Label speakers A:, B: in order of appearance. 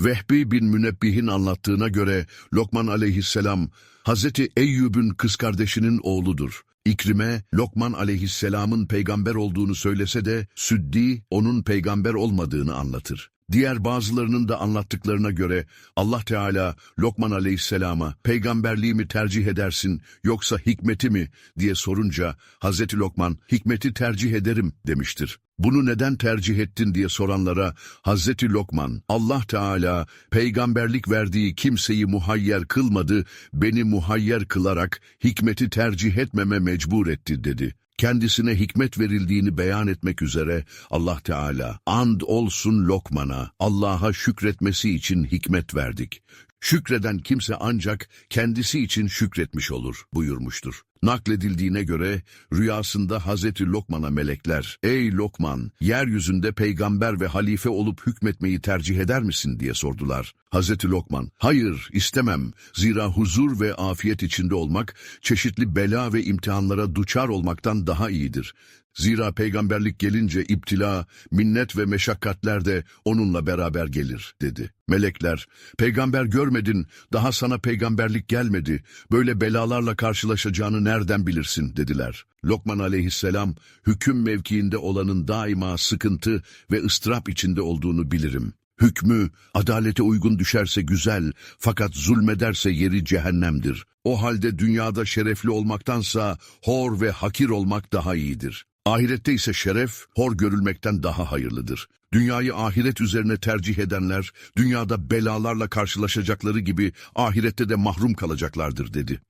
A: Vehbi bin Münebbih'in anlattığına göre Lokman aleyhisselam Hazreti Eyyub'un kız kardeşinin oğludur. İkrime, Lokman aleyhisselamın peygamber olduğunu söylese de Süddi onun peygamber olmadığını anlatır. Diğer bazılarının da anlattıklarına göre Allah Teala Lokman aleyhisselama peygamberliği mi tercih edersin yoksa hikmeti mi diye sorunca Hazreti Lokman hikmeti tercih ederim demiştir. Bunu neden tercih ettin diye soranlara Hazreti Lokman Allah Teala peygamberlik verdiği kimseyi muhayyer kılmadı, beni muhayyer kılarak hikmeti tercih etmeme mecbur etti dedi. Kendisine hikmet verildiğini beyan etmek üzere Allah Teala and olsun Lokman'a Allah'a şükretmesi için hikmet verdik. Şükreden kimse ancak kendisi için şükretmiş olur buyurmuştur. Nakledildiğine göre rüyasında Hazreti Lokman'a melekler, ''Ey Lokman, yeryüzünde peygamber ve halife olup hükmetmeyi tercih eder misin?'' diye sordular. Hazreti Lokman, ''Hayır, istemem. Zira huzur ve afiyet içinde olmak, çeşitli bela ve imtihanlara duçar olmaktan daha iyidir. Zira peygamberlik gelince iptila, minnet ve meşakkatler de onunla beraber gelir, dedi. Melekler, peygamber görmedin, daha sana peygamberlik gelmedi, böyle belalarla karşılaşacağını nereden bilirsin, dediler. Lokman aleyhisselam, hüküm mevkiinde olanın daima sıkıntı ve ıstırap içinde olduğunu bilirim. Hükmü, adalete uygun düşerse güzel, fakat zulmederse yeri cehennemdir. O halde dünyada şerefli olmaktansa hor ve hakir olmak daha iyidir. Ahirette ise şeref, hor görülmekten daha hayırlıdır. Dünyayı ahiret üzerine tercih edenler, dünyada belalarla karşılaşacakları gibi ahirette de mahrum kalacaklardır dedi.